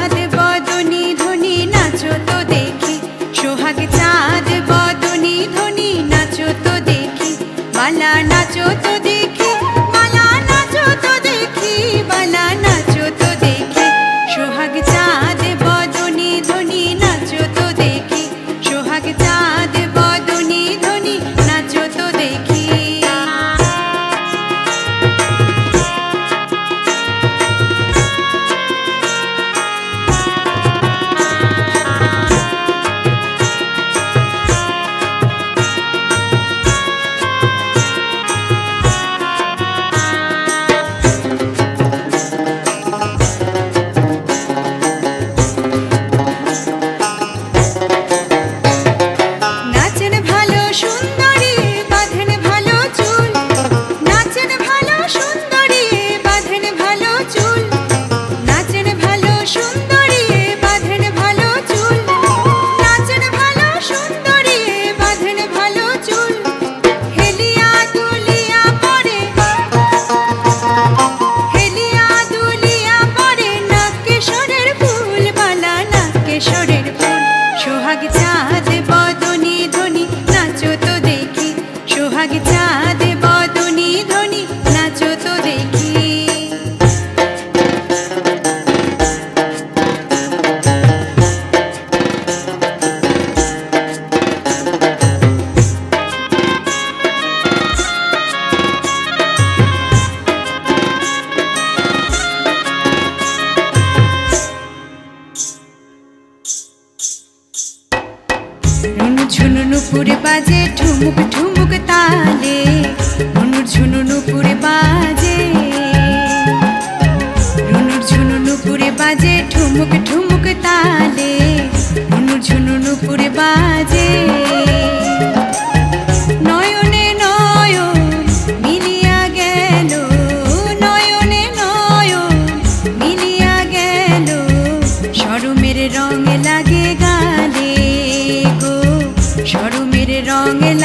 চাঁদ বদনি ধ্বনি, নাচো তো দেখি। সোহাগ চাঁদ বদনি ধ্বনি, নাচো তো দেখি। বালা নাচো চাঁদ বদনি ধনি নাচো তো দেখি। সোহাগ চাঁদ রুনু ঝুনু নুপুরে বাজে ঠুমুক ঠুমুক তালে। নুনুর ঝুনু নুপুরে বাজে। নুনুর ঝুনু নুপুরে বাজে ঠুমুক ঠুমুক তালে। নুনুর ঝুনু নুপুরে বাজে। பாருங்கள்